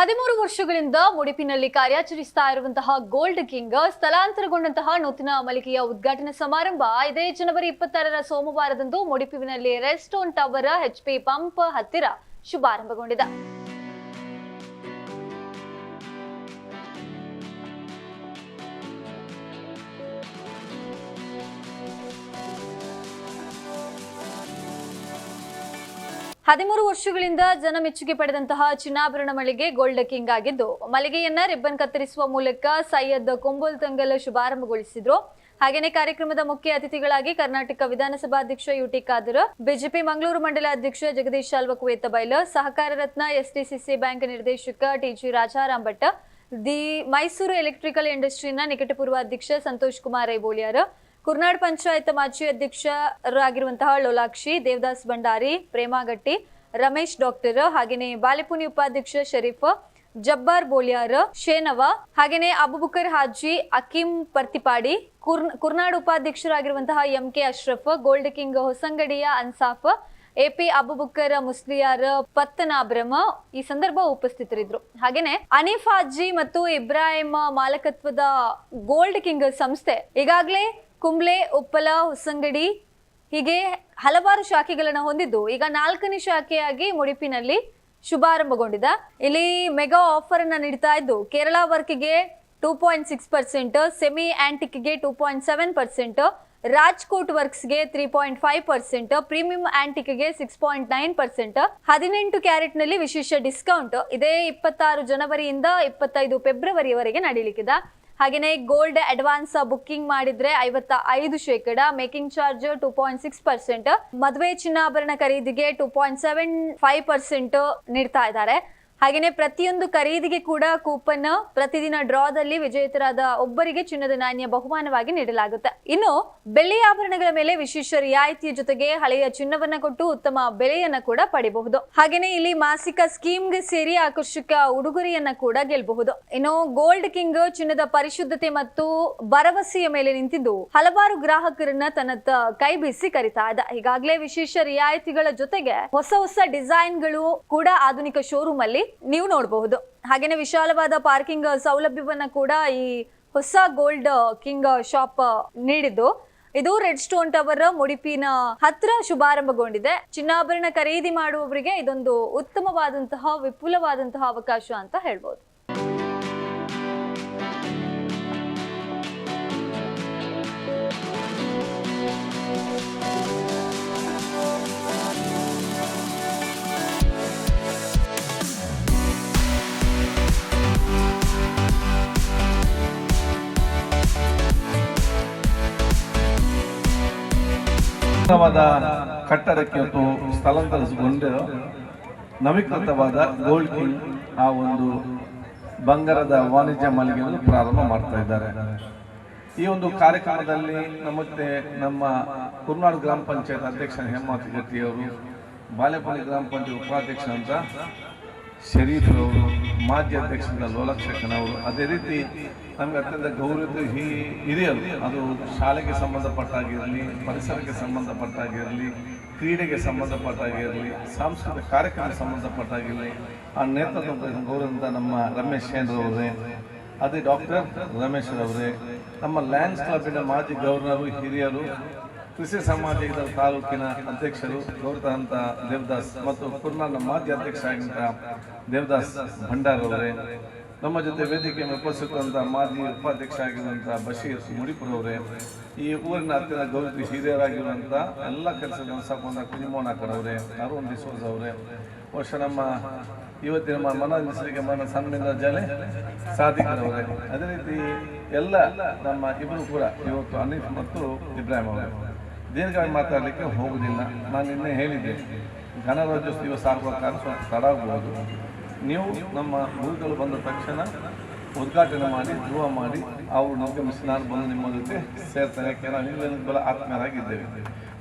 ಹದಿಮೂರು ವರ್ಷಗಳಿಂದ ಮುಡಿಪಿನಲ್ಲಿ ಕಾರ್ಯಾಚರಿಸ್ತಾ ಇರುವಂತಹ ಗೋಲ್ಡ್ ಕಿಂಗ್ ಸ್ಥಳಾಂತರಗೊಂಡಂತಹ ನೂತನ ಮಳಿಗೆಯ ಉದ್ಘಾಟನಾ ಸಮಾರಂಭ. ಇದೇ ಜನವರಿ ಇಪ್ಪತ್ತಾರರ ಸೋಮವಾರದಂದು ಮುಡಿಪಿನಲ್ಲಿ ರೆಸ್ಟೋನ್ ಟವರ್ ಎಚ್ಪಿ ಪಂಪ್ ಹತ್ತಿರ ಶುಭಾರಂಭಗೊಂಡಿದೆ. ಹದಿಮೂರು ವರ್ಷಗಳಿಂದ ಜನ ಮೆಚ್ಚುಗೆ ಪಡೆದಂತಹ ಚಿನ್ನಾಭರಣ ಮಳಿಗೆ ಗೋಲ್ಡ್ ಕಿಂಗ್ ಆಗಿದ್ದು, ಮಳಿಗೆಯನ್ನ ರಿಬ್ಬನ್ ಕತ್ತರಿಸುವ ಮೂಲಕ ಸೈಯದ್ ಕೊಂಬೋಲ್ ತಂಗಲ್ ಶುಭಾರಂಭಗೊಳಿಸಿದ್ರು. ಹಾಗೇನೆ ಕಾರ್ಯಕ್ರಮದ ಮುಖ್ಯ ಅತಿಥಿಗಳಾಗಿ ಕರ್ನಾಟಕ ವಿಧಾನಸಭಾ ಅಧ್ಯಕ್ಷ ಯುಟಿ ಖಾದರ್, ಬಿಜೆಪಿ ಮಂಗಳೂರು ಮಂಡಲ ಅಧ್ಯಕ್ಷ ಜಗದೀಶ್ ಶಾಲ್ವಕುವೇತ ಬೈಲ್, ಸಹಕಾರ ರತ್ನ ಎಸ್ಟಿಸಿಸಿ ಬ್ಯಾಂಕ್ ನಿರ್ದೇಶಕ TG Rajaram Bhat the Mysore electrical ಇಂಡಸ್ಟ್ರಿನ ನಿಕಟಪೂರ್ವ ಅಧ್ಯಕ್ಷ ಸಂತೋಷ್ ಕುಮಾರ್ ಐಬೋಳಿಯಾರ್ ಕುರ್ನಾಡ್ ಪಂಚಾಯತ್ ಮಾಜಿ ಅಧ್ಯಕ್ಷರಾಗಿರುವಂತಹ ಲೋಲಾಕ್ಷಿ, ದೇವದಾಸ್ ಭಂಡಾರಿ ಪ್ರೇಮಾಗಟ್ಟಿ ರಮೇಶ್ ಡಾಕ್ಟರ್, ಹಾಗೇನೆ ಬಾಲೆಪುನಿ ಉಪಾಧ್ಯಕ್ಷ ಶರೀಫ್, ಜಬ್ಬಾರ್ ಬೋಲಿಯಾರ್ ಶೇನವ, ಹಾಗೇನೆ ಅಬುಬುಕರ್ ಹಾಜಿ, ಅಕೀಂ ಪರ್ತಿಪಾಡಿ, ಕುರ್, Kurnad ಉಪಾಧ್ಯಕ್ಷರಾಗಿರುವಂತಹ M K Ashraf, gold king ಹೊಸಂಗಡಿಯ Ansaf, AP Abubakar Musliyar ಪತ್ತನಾಬ್ರಮ ಈ ಸಂದರ್ಭ ಉಪಸ್ಥಿತರಿದ್ರು ಹಾಗೇನೆ ಅನೀಫ್ ಹಾಜಿ ಮತ್ತು ಇಬ್ರಾಹಿಂ ಮಾಲಕತ್ವದ ಗೋಲ್ಡ್ ಕಿಂಗ್ ಸಂಸ್ಥೆ ಈಗಾಗಲೇ ಕುಂಬ್ಳೆ, ಉಪ್ಪಲ, ಹೊಸಂಗಡಿ ಹೀಗೆ ಹಲವಾರು ಶಾಖೆಗಳನ್ನು ಹೊಂದಿದ್ದು. ಈಗ ನಾಲ್ಕನೇ ಶಾಖೆಯಾಗಿ ಮುಡಿಪಿನಲ್ಲಿ ಶುಭಾರಂಭಗೊಂಡಿದೆ. ಇಲ್ಲಿ ಮೆಗಾ ಆಫರ್ ಅನ್ನ ನೀಡ್ತಾ ಇದ್ದು, Kerala ವರ್ಕ್ಗೆ two point six percent semi ಆಂಟಿಕ್ಗೆ two point seven percent Rajkot ವರ್ಕ್ಸ್ಗೆ three point five percent premium ಆಂಟಿಕ್ಗೆ six point nine percent ಹದಿನೆಂಟು ಕ್ಯಾರೆಟ್ನಲ್ಲಿ ವಿಶೇಷ ಡಿಸ್ಕೌಂಟ್. ಇದೇ ಇಪ್ಪತ್ತಾರು ಜನವರಿಯಿಂದ ಇಪ್ಪತ್ತೈದು ಫೆಬ್ರವರಿವರೆಗೆ ನಡೀಲಿಕ್ಕಿದೆ. ಹಾಗೆಯೇ ಗೋಲ್ಡ್ ಅಡ್ವಾನ್ಸ್ ಬುಕ್ಕಿಂಗ್ ಮಾಡಿದ್ರೆ ಐವತ್ತ ಐದು ಶೇಕಡ, making charge two point six percent ಮದುವೆ ಚಿನ್ನಾಭರಣ ಖರೀದಿಗೆ two point seven five percent ನೀಡ್ತಾ ಇದ್ದಾರೆ. ಹಾಗೆಯೇ ಪ್ರತಿಯೊಂದು ಖರೀದಿಗೆ ಕೂಡ ಕೂಪನ್ ಪ್ರತಿದಿನ ಡ್ರಾದಲ್ಲಿ ವಿಜೇತರಾದ ಒಬ್ಬರಿಗೆ ಚಿನ್ನದ ನಾಣ್ಯ ಬಹುಮಾನವಾಗಿ ನೀಡಲಾಗುತ್ತೆ. ಇನ್ನು ಬೆಳ್ಳಿ ಆಭರಣಗಳ ಮೇಲೆ ವಿಶೇಷ ರಿಯಾಯಿತಿಯ ಜೊತೆಗೆ ಹಳೆಯ ಚಿನ್ನವನ್ನ ಕೊಟ್ಟು ಉತ್ತಮ ಬೆಲೆಯನ್ನ ಕೂಡ ಪಡಿಬಹುದು. ಹಾಗೇನೆ ಇಲ್ಲಿ ಮಾಸಿಕ ಸ್ಕೀಮ್ಗೆ ಸೇರಿ ಆಕರ್ಷಕ ಉಡುಗೊರೆಯನ್ನ ಕೂಡ ಗೆಲ್ಲಬಹುದು ಇನ್ನು ಗೋಲ್ಡ್ ಕಿಂಗ್ ಚಿನ್ನದ ಪರಿಶುದ್ಧತೆ ಮತ್ತು ಭರವಸೆಯ ಮೇಲೆ ನಿಂತಿದ್ದು ಹಲವಾರು ಗ್ರಾಹಕರನ್ನ ತನ್ನತ್ತ ಕೈ ಬೀಸಿ ಕರಿತಾ ಇದೆ. ಈಗಾಗಲೇ ವಿಶೇಷ ರಿಯಾಯಿತಿಗಳ ಜೊತೆಗೆ ಹೊಸ ಹೊಸ ಡಿಸೈನ್ಗಳು ಕೂಡ ಆಧುನಿಕ ಶೋರೂಮ್ ಅಲ್ಲಿ ನೀವು ನೋಡಬಹುದು. ಹಾಗೇನೆ ವಿಶಾಲವಾದ ಪಾರ್ಕಿಂಗ್ ಸೌಲಭ್ಯವನ್ನ ಕೂಡ ಈ ಹೊಸ ಗೋಲ್ಡ್ ಕಿಂಗ್ ಶಾಪ್ ನೀಡಿದ್ದು. ಇದು ರೆಡ್ ಸ್ಟೋನ್ ಟವರ್, ಮುಡಿಪಿನ ಹತ್ರ ಶುಭಾರಂಭಗೊಂಡಿದೆ. ಚಿನ್ನಾಭರಣ ಖರೀದಿ ಮಾಡುವವರಿಗೆ ಇದೊಂದು ಉತ್ತಮವಾದಂತಹ, ವಿಪುಲವಾದಂತಹ ಅವಕಾಶ ಅಂತ ಹೇಳ್ಬೋದು. ನೂತನವಾದ ಕಟ್ಟಡಕ್ಕೆ ಇವತ್ತು ಸ್ಥಳಾಂತರಿಸಿಕೊಂಡು ನವೀಕೃತವಾದ ಗೋಲ್ಡ್ ಕಿಂಗ್ ಆ ಒಂದು ಬಂಗಾರದ ವಾಣಿಜ್ಯ ಮಳಿಗೆಯನ್ನು ಪ್ರಾರಂಭ ಮಾಡ್ತಾ ಇದ್ದಾರೆ. ಈ ಒಂದು ಕಾರ್ಯಕ್ರಮದಲ್ಲಿ ನಮ್ಮತ್ತೆ ನಮ್ಮ ಕುರ್ನಾಡು ಗ್ರಾಮ ಪಂಚಾಯತ್ ಅಧ್ಯಕ್ಷ ಹೇಮಾವತಿ ಗಟ್ಟಿಯವರು ಬಾಲೆಪಲ್ಲಿ ಗ್ರಾಮ ಪಂಚಾಯತ್ ಉಪಾಧ್ಯಕ್ಷ ಅಂತ ಶರೀಫ್ ಅವರು, ಮಾಜಿ ಅಧ್ಯಕ್ಷರಿಂದ ಲೋಲಕ್ಷಕನವರು ಅದೇ ರೀತಿ ನಮಗೆ ಅತ್ಯಂತ ಗೌರವಿತ ಹಿ ಹಿರಿಯರು. ಅದು ಶಾಲೆಗೆ ಸಂಬಂಧಪಟ್ಟಾಗಿರಲಿ, ಪರಿಸರಕ್ಕೆ ಸಂಬಂಧಪಟ್ಟಾಗಿರಲಿ, ಕ್ರೀಡೆಗೆ ಸಂಬಂಧಪಟ್ಟಾಗಿರಲಿ, ಸಾಂಸ್ಕೃತಿಕ ಕಾರ್ಯಕ್ರಮಕ್ಕೆ ಸಂಬಂಧಪಟ್ಟಾಗಿರಲಿ, ಆ ನೇತೃತ್ವ ಗೌರವದಿಂದ ನಮ್ಮ ರಮೇಶ್ ಶೇಂದ್ರವರೇ ಅದೇ ಡಾಕ್ಟರ್ ರಮೇಶ್ ಅವರೇ, ನಮ್ಮ ಲ್ಯಾಂಡ್ಸ್ ಕ್ಲಬ್ಬಿನ ಮಾಜಿ ಗವರ್ನರು, ಹಿರಿಯರು ಕೃಷಿ ಸಮಾಜದ ತಾಲೂಕಿನ ಅಧ್ಯಕ್ಷರು ಗೌರತಂತ ದೇವದಾಸ್ ಮತ್ತು ಕುರ್ನಾಲ್ನ ಮಾಜಿ ಅಧ್ಯಕ್ಷ ಆಗಿದ್ದ ದೇವದಾಸ್ ಭಂಡಾರ್ ಅವರೇ. ನಮ್ಮ ಜೊತೆ ವೇದಿಕೆ ಉಪಸ್ಥಿತಂತ ಮಾಜಿ ಉಪಾಧ್ಯಕ್ಷ ಆಗಿರುವಂಥ ಬಶೀರ್ ಮುಡಿಪುರ್ ಅವರೇ. ಈ ಊರಿನ ಹತ್ತಿರ ಗೌರವ ಹಿರಿಯರಾಗಿರುವಂಥ ಎಲ್ಲ ಕೆಲಸದ ಸಾಕೊಂಡ ಕುಂಜಿಮೋನಾಕರ್ ಅವರೇ, ಅರುಣ್ ಡಿಸೋಜ್ ಅವರೇ. ವರ್ಷ ನಮ್ಮ ಇವತ್ತಿನ ಮನ ಹೆಸರಿಗೆ ಮನ ಸನ್ಮಿಂದ ಜಲೆ ಸಾಧಿಕರವರೇ ಅದೇ ರೀತಿ ಎಲ್ಲ ನಮ್ಮ ಇಬ್ಬರು ಕೂಡ ಇವತ್ತು ಅನೀಫ್ ಮತ್ತು ಇಬ್ರಾಹಿಂ ಅವರು. ದೀರ್ಘವಾಗಿ ಮಾತಾಡಲಿಕ್ಕೆ ಹೋಗುವುದಿಲ್ಲ ನಾನು ನಿನ್ನೆ ಹೇಳಿದ್ದೆ, ಗಣರಾಜ್ಯೋತ್ಸವ ದಿವಸ ಆಗುವ ಕಾರಣ ಸ್ವಲ್ಪ ತಡ ಆಗ್ಬೋದು. ನೀವು ನಮ್ಮ ಗುರುಗಳು ಬಂದ ತಕ್ಷಣ ಉದ್ಘಾಟನೆ ಮಾಡಿ, ಧ್ರುವ ಮಾಡಿ ಅವರು ನಮಗೆ ನಾನು ಬಂದು ನಿಮ್ಮ ಜೊತೆ ಸೇರ್ತಾರೆ. ಯಾಕೆ ನಾವು ನೀವೇನು ಬಲ ಆತ್ಮೀಯರಾಗಿದ್ದೇವೆ.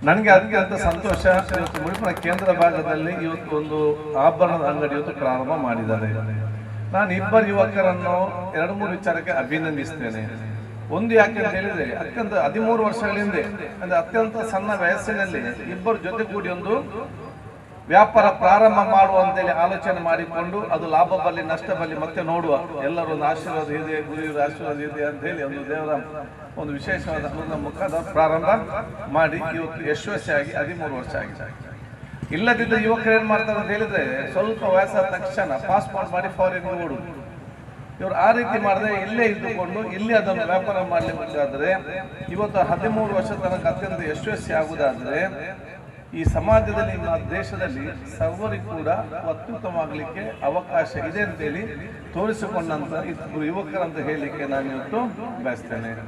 ನನಗೆ ಅದಕ್ಕೆ ಅಂತ ಸಂತೋಷ. ಇವತ್ತು ಮುಡಿಪಿನ ಕೇಂದ್ರ ಭಾಗದಲ್ಲಿ ಇವತ್ತು ಒಂದು ಆಭರಣದ ಅಂಗಡಿ ಇವತ್ತು ಪ್ರಾರಂಭ ಮಾಡಿದ್ದಾರೆ. ನಾನು ಇಬ್ಬರು ಯುವಕರನ್ನು ಎರಡು ಮೂರು ವಿಚಾರಕ್ಕೆ ಅಭಿನಂದಿಸ್ತೇನೆ. ಒಂದು ಯಾಕೆ ಅಂತ ಹೇಳಿದ್ರೆ, ಅತ್ಯಂತ ಹದಿಮೂರು ವರ್ಷಗಳ ಹಿಂದೆ ಅಂದ್ರೆ ಅತ್ಯಂತ ಸಣ್ಣ ವಯಸ್ಸಿನಲ್ಲಿ ಇಬ್ಬರು ಜೊತೆ ಕೂಡಿ ಒಂದು ವ್ಯಾಪಾರ ಪ್ರಾರಂಭ ಮಾಡುವ ಅಂತೇಳಿ ಆಲೋಚನೆ ಮಾಡಿಕೊಂಡು ಅದು ಲಾಭ ಬರಲಿ, ನಷ್ಟ ಬರಲಿ, ಮತ್ತೆ ನೋಡುವ. ಎಲ್ಲರೂ ಒಂದು ಆಶೀರ್ವಾದ ಇದೆ ಗುರುವಿನ ಆಶೀರ್ವಾದ ಇದೆ ಅಂತ ಹೇಳಿ ಒಂದು ದೇವರ ಒಂದು ವಿಶೇಷವಾದ ಮುಖಾಂತರ ಪ್ರಾರಂಭ ಮಾಡಿ ಇವತ್ತು ಯಶಸ್ವಿಯಾಗಿ ಹದಿಮೂರು ವರ್ಷ ಆಗಿದೆ. ಇಲ್ಲದಿದ್ದ ಯುವಕರು ಏನ್ ಮಾಡ್ತಾರೆ ಅಂತ ಹೇಳಿದ್ರೆ, ಸ್ವಲ್ಪ ವಯಸ್ಸಾದ ತಕ್ಷಣ ಪಾಸ್ಪೋರ್ಟ್ ಮಾಡಿ ಫಾರಿನ್ ಓಡುದು ಇವರು ಆ ರೀತಿ ಮಾಡದೆ ಇಲ್ಲೇ ಇದ್ದುಕೊಂಡು ಇಲ್ಲಿ ಅದನ್ನು ವ್ಯಾಪಾರ ಮಾಡಲಿಕ್ಕಾದ್ರೆ ಇವತ್ತು ಹದಿಮೂರು ವರ್ಷ ತನಕ ಅತ್ಯಂತ ಯಶಸ್ವಿ ಆಗುವುದಾದರೆ ಈ ಸಮಾಜದಲ್ಲಿ ನಮ್ಮ ದೇಶದಲ್ಲಿ ಸರ್ವರಿಗೂ ಕೂಡ ಅತ್ಯುತ್ತಮವಾಗಲಿಕ್ಕೆ ಅವಕಾಶ ಇದೆ ಅಂತೇಳಿ ತೋರಿಸಿಕೊಂಡಂತ ಯುವಕರಂತ ಹೇಳಲಿಕ್ಕೆ ನಾನು ಇವತ್ತು ಬಯಸ್ತೇನೆ.